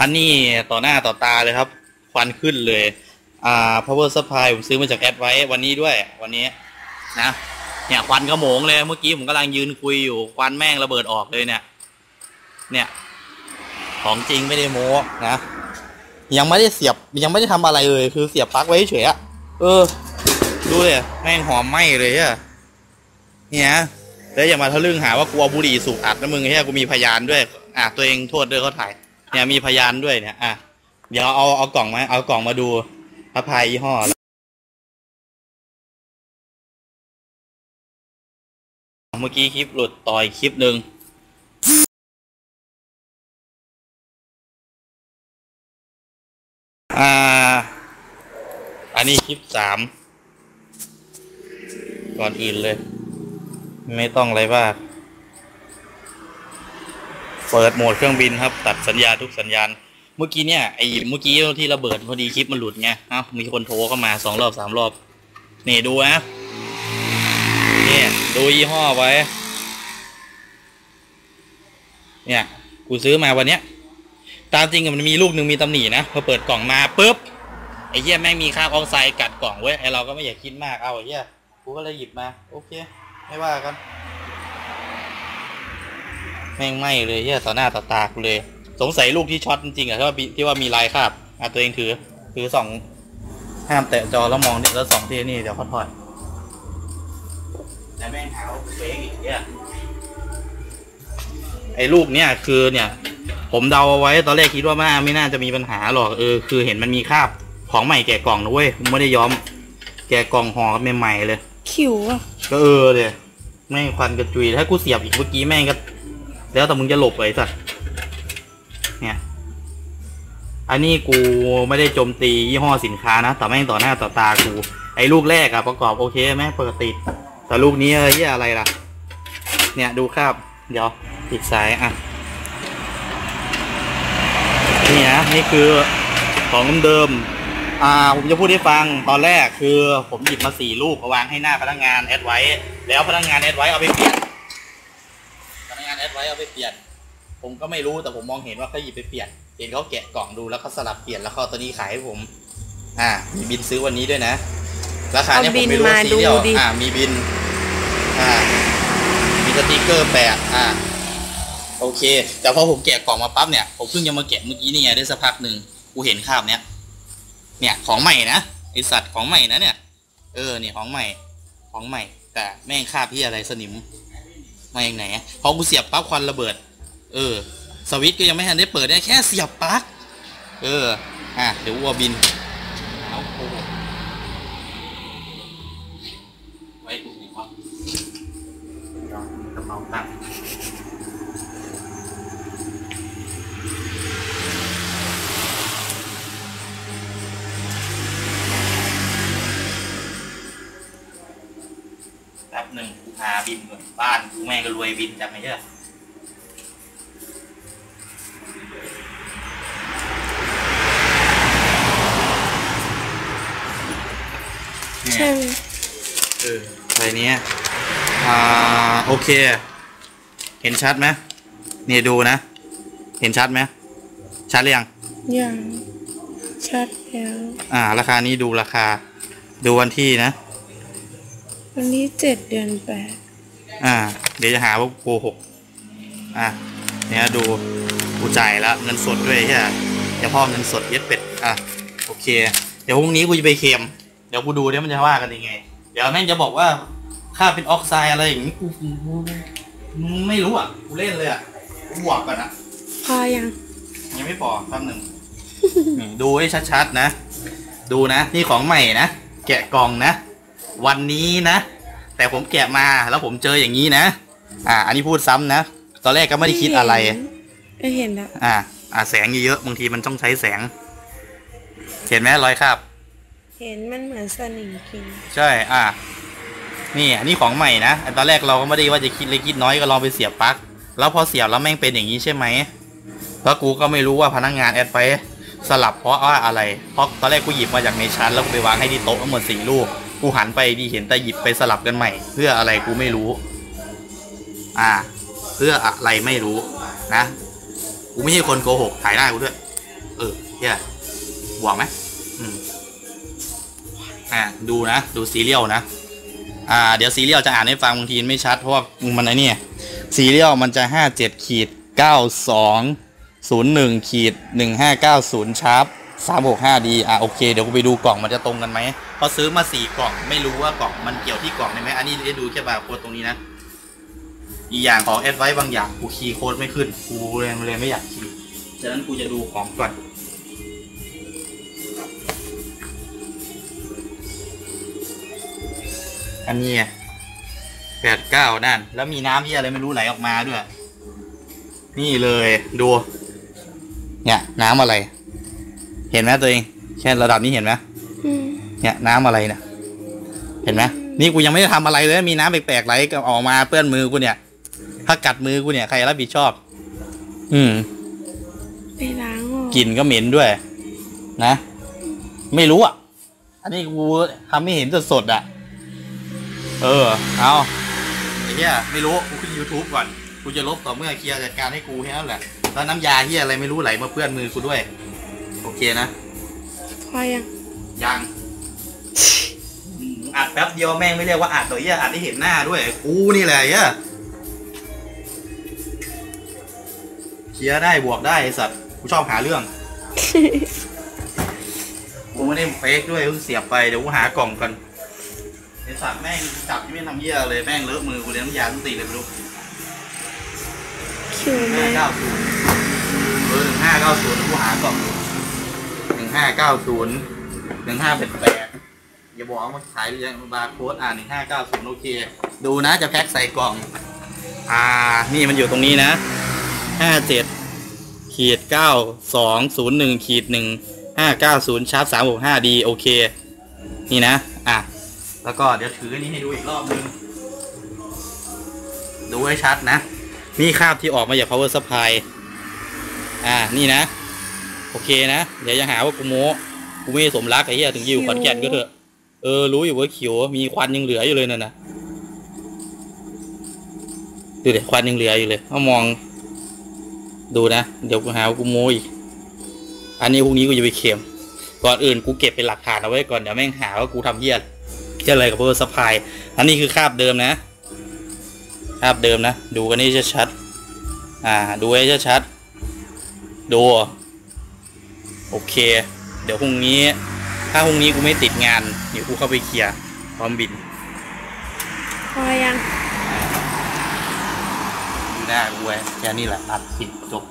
อันนี้ต่อหน้าต่อตาเลยครับ ควันขึ้นเลย อ่า power supply ผมซื้อมาจากแอดไว้วันนี้ด้วย วันนี้นะ เนี่ยควันกระโหมงเลย เมื่อกี้ผมกำลังยืนคุยอยู่ ควันแม่งระเบิดออกเลยเนี่ย เนี่ย ของจริงไม่ได้โม้นะ ยังไม่ได้เสียบ ยังไม่ได้ทำอะไรเลย คือเสียบปลั๊กไว้เฉยอะเออ ดูเลยแม่งหอมไหม้เลยอะเนี่ยแล้วอย่ามาทะลึ่งหาว่ากูเอาบุหรี่สูบอัดนะมึงเฮียกูมีพยานด้วย อะตัวเองโทษด้วยเขาถ่าย เนี่ยมีพยานด้วยเนี่ย อะ เดี๋ยวเอาเอากล่องมา เอากล่องมาดูพระพายยี่ห้อเมื่อกี้คลิปหลุดต่อยคลิปหนึ่งอ่า อันนี้คลิปสาม ก่อนอื่นเลย ไม่ต้องอะไรมาก เปิดโหมดเครื่องบินครับ ตัดสัญญาณทุกสัญญาณ เมื่อกี้เนี่ยไอ้เมื่อกี้ที่ระเบิดพอดีคลิปมันหลุดไงเอ้ามีคนโทรเข้ามาสองรอบสามรอบ นี่ดูนะนี่ดูยี่ห้อไว้ เนี่ย กูซื้อมาวันเนี้ย ตามจริงมันมีลูกหนึ่งมีตำหนินะพอเปิดกล่องมาปุ๊บไอ้เหี้ยแม่งมีคราออกไซด์กัดกล่องเว้ยไอ้เราก็ไม่อยากคิดมากเอาไอ้เหี้ยกูก็เลยหยิบมา โอเค ไม่ว่ากัน แม่งไหม้เลยเหี้ยต่อหน้าต่อตากูเลย สงสัยลูกที่ช็อตจริงๆอะที่ว่ามีที่ว่ามีลายคราบอะตัวเองถือถือสองห้ามแตะจอแล้วมองเนี่ยแล้วสองที่นี่เดี๋ยวเขาถอดแต่แม่งหาว่าเฟกอีกเนี่ยไอ้ลูกเนี่ยคือเนี่ย ผมเดาเอาไว้ตอนแรกคิดว่าไม่ไม่น่าจะมีปัญหาหรอกเออคือเห็นมันมีคราบของใหม่แกะกล่องนะเว้ยผมไม่ได้ย้อม แกะกล่องห่อใหม่ๆเลยขิวอะก็เออเดี๋ยแม่งควันกระจุยถ้ากูเสียบอีกเมื่อกี้แม่งก็ แล้วแต่มึงจะหลบเลยสัตว์เนี่ยอันนี้กูไม่ได้โจมตียี่ห้อสินค้านะแต่แม่งต่อหน้าต่อตากู ไอ้ลูกแรกอะประกอบโอเคแม่งปกติแต่ลูกนี้เอ้ยอะไรล่ะ เนี่ยดูครับ เดี๋ยวติดสายอะนี่นะนี่คือของเดิมอ่าผมจะพูดให้ฟังตอนแรกคือผมหยิบมาสี่ลูกมาวางให้หน้าพนักงานแอดไว้ แล้วพนักงานแอดไว้เอาไปเปลี่ยน พนักงานแอดไว้ เอาไปเปลี่ยน ผมก็ไม่รู้แต่ผมมองเห็นว่าเขาหยิบไปเปลี่ยน เห็นเขาแกะกล่องดูแล้วเขาสลับเปลี่ยนแล้วเขาเอาตัวนี้ขายให้ผม อ่า มีบินซื้อวันนี้ด้วยนะ ราคาเนี่ยผมไม่รู้ว่าซีเรียลอ่า มีบิน อ่า มีสติกเกอร์แปะอ่า โอเค แต่พอผมแกะกล่องมาปั๊บเนี่ย ผมเพิ่งจะมาแกะเมื่อกี้นี่ไงได้สักพักหนึ่งกูเห็นคราบเนี้ย เนี่ยของใหม่นะไอสัตว์ของใหม่นะเนี่ย เออเนี่ยของใหม่ ของใหม่ แต่แม่งคราบพี่อะไรสนิม มาอย่างไหนพอกูเสียบปั๊บควันระเบิด เออ สวิตช์ก็ยังไม่ทันได้เปิดได้แค่เสียบปลั๊กเออ อะ เดี๋ยววัวบินเอาโอ้าบินก่อนบ้านกูแม่งก็รวยบินจำไม่ใช่เหรอใช่ไหมเอออะไรเนี้ยอ่าโอเค เห็นชัดไหมนี่ดูนะ เห็นชัดไหมชัดหรือยัง ยัง ชัดแล้ว อ่า ราคานี้ดูราคา ดูวันที่นะ วันที่เจ็ดเดือนแปดอ่า เดี๋ยวจะหาว่าโกหก อะเนี่ยดูกูจ่ายแล้วเงินสดด้วยใช่ไหมเดี๋ยวพ่อเงินสดเย็ดเป็ด อะ โอเค เดี๋ยวพรุ่งนี้กูจะไปเคลมเดี๋ยวกูดูเดี๋ยวมันจะว่ากันยังไง เดี๋ยวแม่งจะบอกว่าค่าเป็นออกไซด์อะไรอย่างนี้กูกูกูไม่รู้อะ กูเล่นเลยอะ กูบวกก่อนนะพอยัง ยังไม่พอแป๊บหนึ่งนี่ดูให้ชัดๆนะ ดูนะ นี่ของใหม่นะ แกะกล่องนะ วันนี้นะ แต่ผมแกะมาแล้วผมเจออย่างนี้นะ อ่า อันนี้พูดซ้ำนะ ตอนแรกก็ไม่ได้คิดอะไร ไม่เห็นแล้วอ่า อ่าแสงเยอะๆบางทีมันต้องใช้แสง เห็นไหมรอยคราบ เห็นมันเหมือนสนิมกินใช่ อ่า นี่อันนี้ของใหม่นะไอ้ตอนแรกเราก็ไม่ได้ว่าจะคิดเล็กคิดน้อยก็ลองไปเสียบปลั๊ก แล้วพอเสียบแล้วแม่งเป็นอย่างนี้ใช่ไหม แล้วกูก็ไม่รู้ว่าพนักงานแอดไปสลับเพราะว่าอะไร เพราะตอนแรกกูหยิบมาจากในชั้นแล้วกูไปวางให้ที่โต๊ะทั้งหมดสี่ลูก กูหันไปดีเห็นแต่หยิบไปสลับกันใหม่ เพื่ออะไรกูไม่รู้ อ่า เพื่ออะไรไม่รู้นะ กูไม่ใช่คนโกหกถ่ายหน้ากูด้วย เออเฮียบวกไหมอืมอ่าดูนะ ดูซีเรียลนะ อ่า เดี๋ยวซีเรียลจะอ่านให้ฟังบางทีไม่ชัด เพราะว่ามันไอนี่ยซีเรียลมันจะห้าเจ็ดขีดเก้าสองศูนย์หนึ่งขีดหนึ่งห้าเก้าศูนย์ชาร์ป สามหกห้าดีอะโอเค เดี๋ยวกูไปดูกล่องมันจะตรงกันไหมเพราะซื้อมาสี่กล่องไม่รู้ว่ากล่องมันเกี่ยวที่กล่องได้ไหมอันนี้ได้ดูแค่บาร์โค้ดตรงนี้นะ อีกอย่างของแอดไว้บางอย่างกูคีย์โค้ดไม่ขึ้นกูเลยเลยไม่อยากคีย์ฉะนั้นกูจะดูของก่อนอันนี้แปดเก้านั่น แล้วมีน้ำที่อะไรไม่รู้ไหลออกมาด้วย นี่เลยดู เนี่ย น้ำอะไร เห็นไหมตัวเองแค่ระดับนี้เห็นไหมอืมเนี่ยน้ำอะไรเนี่ยเห็นไหมนี่กูยังไม่ได้ทำอะไรเลยมีน้ำแปลกๆไหลออกมาเปื้อนมือกูเนี่ย ถ้ากัดมือกูเนี่ยใครรับผิดชอบ อืมไปล้างออกกลิ่นก็เหม็นด้วย นะ ไม่รู้อะ อันนี้กูทำไม่เห็นสดๆอะ เออ เอาไอ้เหี้ยไม่รู้กูขึ้น YouTube ก่อน กูจะลบต่อเมื่อเคลียร์จัดการให้กูแค่นั้นแหละ แล้วน้ำยาเหี้ยอะไรไม่รู้ไหลมาเปื้อนมือกูด้วย โอเคนะ พอยัง ยังอืมอัดแป๊บเดียวแม่งไม่เรียกว่าอัดตัวเหี้ยอัดให้เห็นหน้าด้วยกูนี่แหละเหี้ยเคลียร์ได้บวกได้ไอ้สัตว์กูชอบหาเรื่อง กูไม่ได้เฟกด้วยเพิ่งเสียบไปเดี๋ยวกูหากล่องกันไอสัตว์แม่งจับที่ไม่ทำเหี้ยเลยแม่งเลอะมือกูเลยน้ำยาต้องตีเลยไม่รู้คิวหไหมนึ่งห้าเก้าศูนย์เบอร์หนึ่งห้าเก้าศูนย์กูหากล่องหนึ่ง ห้าเก้าศูนย์หนึ่งห้าแปดแปดอย่าบอกว่าขายยังบาร์โค้ดอ่าหนึ่งห้าเก้าศูนย์โอเค ดูนะจะแพ็คใส่กล่อง อ่า นี่มันอยู่ตรงนี้นะห้าเจ็ดขีดเก้าสองศูนย์หนึ่งขีดหนึ่งห้าเก้าศูนย์ชาร์ปสามหกห้าดีโอเค นี่นะ อะ แล้วก็เดี๋ยวถืออันนี้ให้ดูอีกรอบนึง ดูให้ชัดนะ นี่คาบที่ออกมาจาก power supply อ่า นี่นะ โอเคนะเดี๋ยวจะหาว่ากูโม้กูไม่สมรักไอ้เหี้ยถึงอยู่ขอนแก่นก็เถอะเออรู้อยู่ว่าเขียวมีควันยังเหลืออยู่เลยนั่นนะดูเดี๋ยวควันยังเหลืออยู่เลยถ้ามอง ดูนะเดี๋ยวกูหาว่ากูโม้อีกอันนี้พรุ่งนี้กูจะไปเข็มก่อนอื่นกูเก็บเป็นหลักฐานเอาไว้ก่อนเดี๋ยวแม่งหาว่ากูทำเหี้ยเหี้ยอะไรกับ power supply อันนี้คือคราบเดิมนะภาพเดิมนะ ดูกันให้ชัดๆอ่า ดูให้ชัดๆดู โอเค เดี๋ยวพรุ่งนี้ ถ้าพรุ่งนี้กูไม่ติดงานเดี๋ยวกูเข้าไปเคลียร์พร้อมบินพอยังดูหน้ากูไว้แค่นี้แหละอัดปิดจบ